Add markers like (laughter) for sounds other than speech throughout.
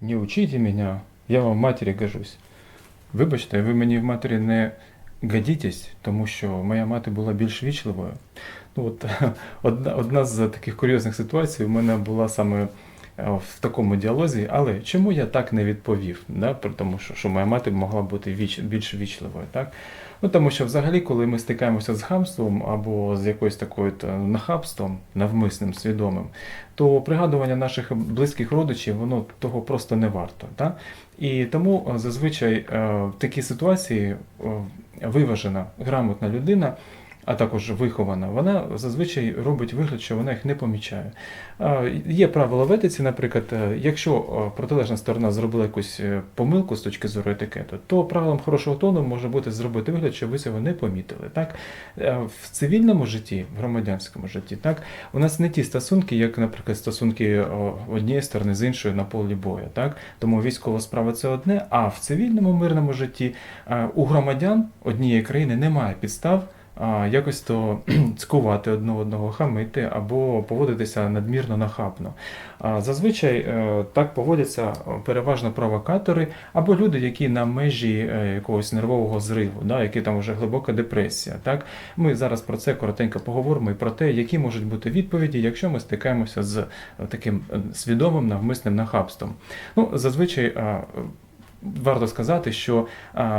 не учите меня, я вам матері гожусь. Вибачте, ви мені в матері не годитесь, тому що моя мати була більш вічливою. Ну, от, (laughs) одна, одна з таких курйозних ситуацій у мене була саме в такому діалозі, але чому я так не відповів? Да? Тому, що, що моя мати могла бути віч, більш вічливою. Так? Ну, тому що взагалі, коли ми стикаємося з хамством або з якоюсь такою нахабством, навмисним, свідомим, то пригадування наших близьких родичів, воно того просто не варто. Так? І тому е, зазвичай е, в такій ситуації е, виважена, грамотна людина, а також вихована, вона зазвичай робить вигляд, що вона їх не помічає. Є правило в етиці, наприклад, е, якщо е, протилежна сторона зробила якусь е, помилку з точки зору етикету, то правилом хорошого тону може бути зробити вигляд, що ви цього не помітили. Так? В цивільному житті, в громадянському житті, так, у нас не ті стосунки, як, наприклад, стосунки однієї сторони з іншою на полі бою. Так? Тому військова справа це одне, а в цивільному мирному житті у громадян однієї країни немає підстав якось то (clears throat) цькувати одне одного, хамити або поводитися надмірно нахабно. Зазвичай е, так поводяться е, переважно провокатори або люди, які на межі е, якогось нервового зриву, да, які там вже глибока депресія. Так? Ми зараз про це коротенько поговоримо і про те, які можуть бути відповіді, якщо ми стикаємося з таким свідомим навмисним нахабством. Ну, зазвичай. Варто сказати, що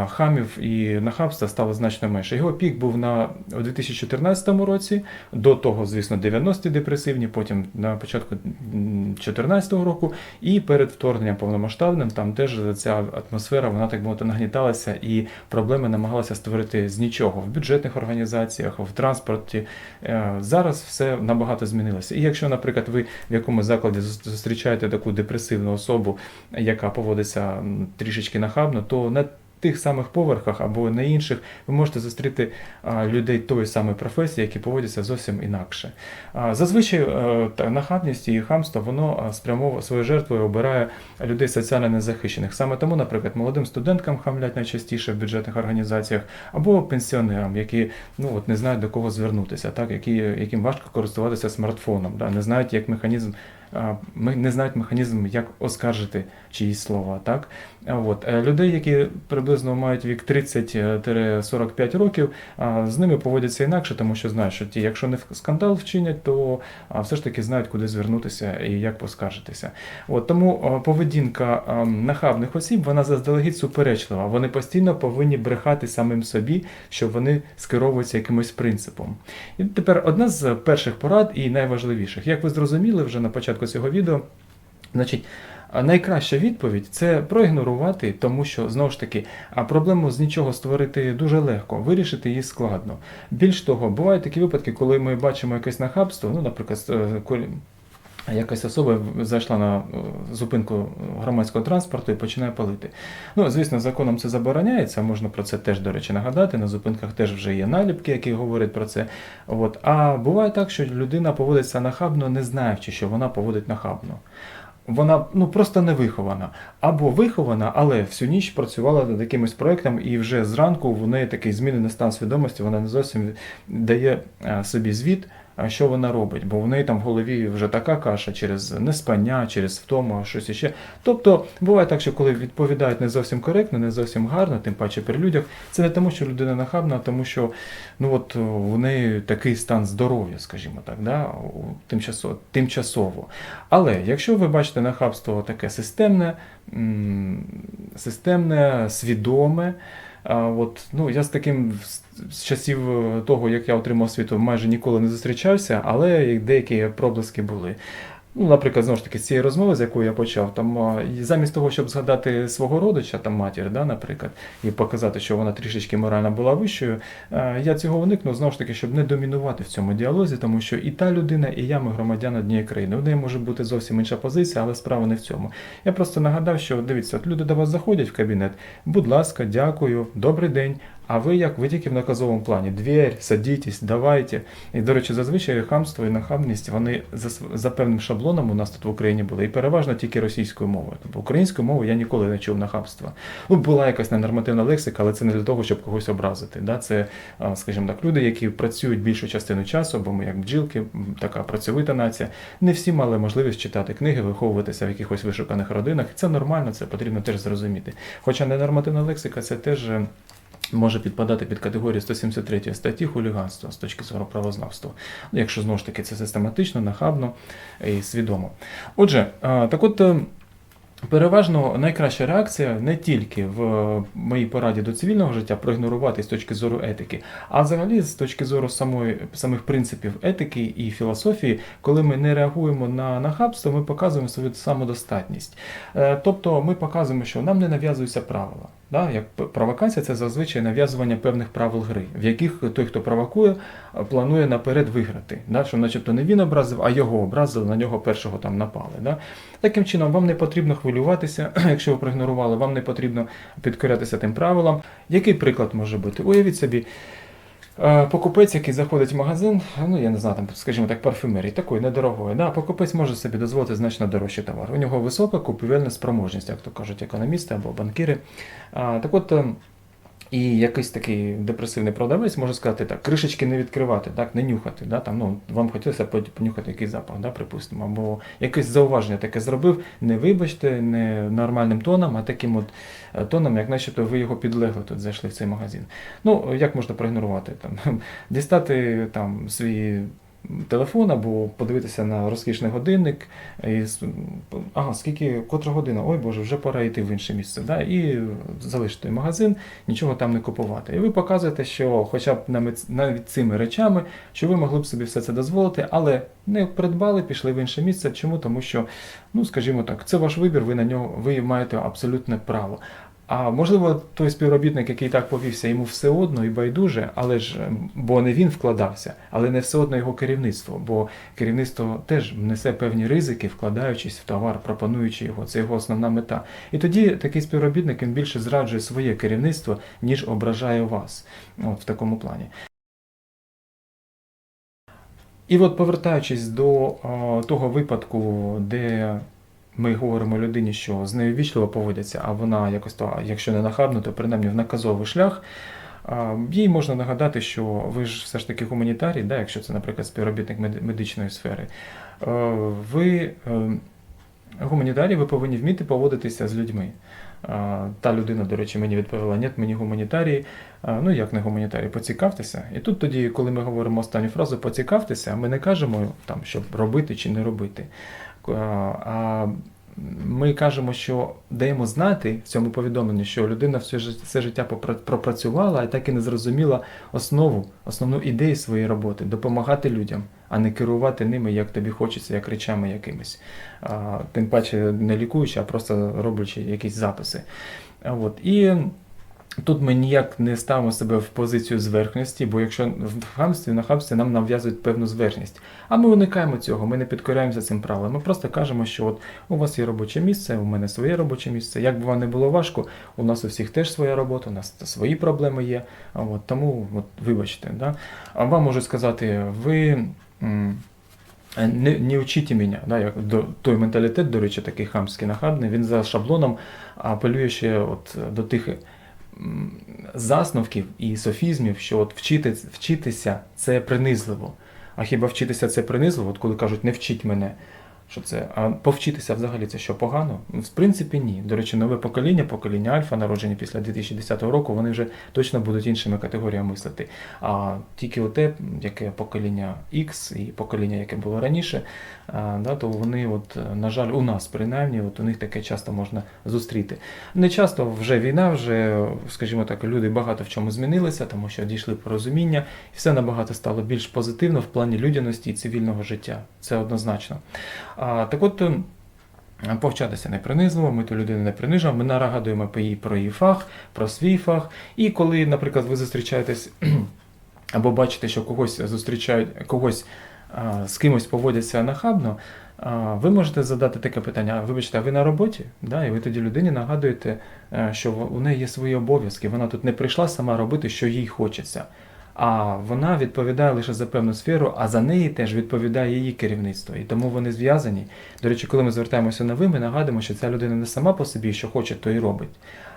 хамів і нахабства стало значно менше. Його пік був на у 2014 році, до того, звісно, 90-ті депресивні, потім на початку 2014 року, і перед вторгненням повномасштабним там теж ця атмосфера, вона так мовити, нагніталася, і проблеми намагалися створити з нічого в бюджетних організаціях, в транспорті. Е, Зараз все набагато змінилося. І якщо, наприклад, ви в якомусь закладі зустрічаєте таку депресивну особу, яка поводиться м, трішечки нахабно, то на тих самих поверхах або на інших ви можете зустріти людей тої самої професії, які поводяться зовсім інакше. Зазвичай е, нахабність і хамство воно а, спрямовує своєю жертвою обирає людей соціально незахищених. Саме тому, наприклад, молодим студенткам хамлять найчастіше в бюджетних організаціях або пенсіонерам, які ну от не знають до кого звернутися, так які яким важко користуватися смартфоном, да, не знають як механізм. Ми не знають механізм, як оскаржити чиїсь слова. Так? От. е, Людей, які приблизно мають вік 30-45 років, з ними поводяться інакше, тому що знають, що ті, якщо не скандал вчинять, то все ж таки знають, куди звернутися і як поскаржитися. От, тому поведінка нахабних осіб, вона заздалегідь суперечлива. Вони постійно повинні брехати самим собі, що вони скеровуються якимось принципом. І тепер одна з перших порад і найважливіших. Як ви зрозуміли вже на початку цього відео, значить. Найкраща відповідь це проігнорувати, тому що знову ж таки а проблему з нічого створити дуже легко, вирішити її складно. Більш того, бувають такі випадки, коли ми бачимо якесь нахабство, ну, наприклад, е, якась особа зайшла на е, зупинку громадського транспорту і починає палити. Ну, звісно, законом це забороняється, можна про це теж, до речі, нагадати. На зупинках теж вже є наліпки, які говорять про це. От. А буває так, що людина поводиться нахабно, не знаючи, що вона поводить нахабно. Вона ну просто не вихована. Або вихована, але всю ніч працювала над якимось проєктом, і вже зранку в неї такий змінений стан свідомості, вона не зовсім дає е, собі звіт, що вона робить, бо в неї там в голові вже така каша через неспання, через втому, щось іще. Тобто буває так, що коли відповідають не зовсім коректно, не зовсім гарно, тим паче при людях, це не тому, що людина нахабна, а тому що ну от у неї такий стан здоров'я, скажімо так, да, тимчасово, тимчасово. Але якщо ви бачите нахабство таке системне, системне, свідоме. От, ну, я з таким з- часів е, того, як я отримав освіту, майже ніколи не зустрічався, але деякі проблиски були. Ну, наприклад, знову ж таки, з цієї розмови, з якої я почав, там замість того, щоб згадати свого родича, там матір, да, наприклад, і показати, що вона трішечки морально була вищою, я цього уникнув знову ж таки, щоб не домінувати в цьому діалозі, тому що і та людина, і я ми громадяни однієї країни. У неї може бути зовсім інша позиція, але справа не в цьому. Я просто нагадав, що дивіться, от люди до вас заходять в кабінет. Будь ласка, дякую, добрий день. А ви як? Ви тільки в наказовому плані. Двір, садітесь, давайте. І, до речі, зазвичай хамство і нахабність, вони за, за певним шаблоном у нас тут в Україні були, і переважно тільки російською мовою. Тобто українською мовою я ніколи не чув нахабства. Ну, була якась ненормативна лексика, але це не для того, щоб когось образити. Да? Це, скажімо так, люди, які працюють більшу частину часу, бо ми як бджілки, така працьовита нація. Не всі мали можливість читати книги, виховуватися в якихось вишуканих родинах. Це нормально, це потрібно теж зрозуміти. Хоча ненормативна лексика це теж. Може підпадати під категорію 173 статті хуліганства з точки зору правознавства, ну, якщо знову ж таки це систематично, нахабно і свідомо. Отже, так от е, переважно найкраща реакція не тільки в е, моїй пораді до цивільного життя проігнорувати з точки зору етики, а взагалі з точки зору самої, самих принципів етики і філософії, коли ми не реагуємо на нахабство, ми показуємо свою самодостатність. Е, Тобто ми показуємо, що нам не нав'язуються правила. Да? Як провокація це зазвичай нав'язування певних правил гри, в яких той, хто провокує, планує наперед виграти. Да? Що начебто не він образив, а його образили, на нього першого там напали. Да? Таким чином, вам не потрібно хвилюватися, (clears throat) якщо ви проігнорували, вам не потрібно підкорятися тим правилам. Який приклад може бути? Уявіть собі, покупець, який заходить в магазин, ну я не знаю, там, скажімо так, парфюмерії, такої недорогої. Да? Покупець може собі дозволити значно дорожчий товар. У нього висока купівельна спроможність, як то кажуть економісти або банкіри. А, так от. І якийсь такий депресивний продавець може сказати так, кришечки не відкривати, так, не нюхати. Да, там, ну, вам хотілося понюхати якийсь запах, да, припустимо, або якесь зауваження таке зробив, не вибачте, не нормальним тоном, а таким от е, тоном, як начебто ви його підлегли тут зайшли в цей магазин. Ну, як можна проігнорувати? Там, (laughs) дістати там свій телефон або подивитися на розкішний годинник. І, ага, скільки, котра година? Ой Боже, вже пора йти в інше місце. Да? І залишити магазин, нічого там не купувати. І ви показуєте, що хоча б навіть цими речами, що ви могли б собі все це дозволити, але не придбали, пішли в інше місце. Чому? Тому що, ну скажімо так, це ваш вибір, ви на нього ви маєте абсолютне право. А можливо, той співробітник, який так повівся, йому все одно і байдуже, але ж е, бо не він вкладався, але не все одно його керівництво, бо керівництво теж несе певні ризики, вкладаючись в товар, пропонуючи його. Це його основна мета. І тоді такий співробітник він більше зраджує своє керівництво, ніж ображає вас. От в такому плані. І от повертаючись до о, того випадку, де ми говоримо людині, що з нею вічливо поводяться, а вона якось то, якщо не нахабно, то принаймні в наказовий шлях. Їй можна нагадати, що ви ж все ж таки гуманітарій, да, якщо це, наприклад, співробітник медичної сфери. Е, Ви е, гуманітарій, ви повинні вміти поводитися з людьми. Та людина, до речі, мені відповіла, ні, мені гуманітарій. Ну як не гуманітарій, поцікавтеся. І тут тоді, коли ми говоримо останню фразу поцікавтеся, ми не кажемо там, щоб робити чи не робити. А, А ми кажемо, що даємо знати в цьому повідомленні, що людина все, життя пропрацювала і так і не зрозуміла основу, основну ідею своєї роботи допомагати людям, а не керувати ними, як тобі хочеться, як речами якимись. Тим паче не лікуючи, а просто роблячи якісь записи. От. І Тут ми ніяк не ставимо себе в позицію зверхності, бо якщо в хамстві, на хамстві нам нав'язують певну зверхність. А ми уникаємо цього, ми не підкоряємося цим правилам. Ми просто кажемо, що от у вас є робоче місце, у мене своє робоче місце. Як би вам не було важко, у нас у всіх теж своя робота, у нас свої проблеми є. От, тому от, вибачте. Да? А вам можуть сказати, ви. м, не, не вчіть мене, да, як до, той менталітет, до речі, такий хамський нахабний, він за шаблоном апелює ще от до тих засновків і софізмів, що от вчити, вчитися це принизливо. А хіба вчитися це принизливо? От коли кажуть не вчіть мене, що це, а повчитися взагалі це що погано? В принципі, ні. До речі, нове покоління, покоління Альфа, народжені після 2010 року, вони вже точно будуть іншими категоріями мислити. А тільки оте, яке покоління X і покоління, яке було раніше, да, то вони, от, на жаль, у нас принаймні, от у них таке часто можна зустріти. Не часто вже війна, вже, скажімо так, люди багато в чому змінилися, тому що дійшли порозуміння, і все набагато стало більш позитивно в плані людяності і цивільного життя. Це однозначно. Так от. ем, Повчатися не принизливо, ми ту людину не принижуємо, ми нагадуємо по їй про її фах, про свій фах. І коли, наприклад, ви зустрічаєтесь (clears throat) або бачите, що когось зустрічають, когось з кимось поводяться нахабно, Ви можете задати таке питання: вибачте, а ви на роботі? Да? І ви тоді людині нагадуєте, е, що у неї є свої обов'язки. Вона тут не прийшла сама робити, що їй хочеться. А вона відповідає лише за певну сферу, а за неї теж відповідає її керівництво. І тому вони зв'язані. До речі, коли ми звертаємося на ви, ми нагадуємо, що ця людина не сама по собі, що хоче, то і робить,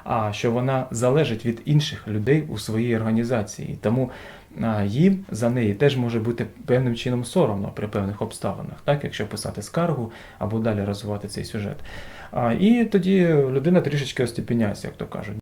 а що вона залежить від інших людей у своїй організації. І Тому їм за неї теж може бути певним чином соромно при певних обставинах, так, якщо писати скаргу або далі розвивати цей сюжет. І тоді людина трішечки остепеняється, як то кажуть.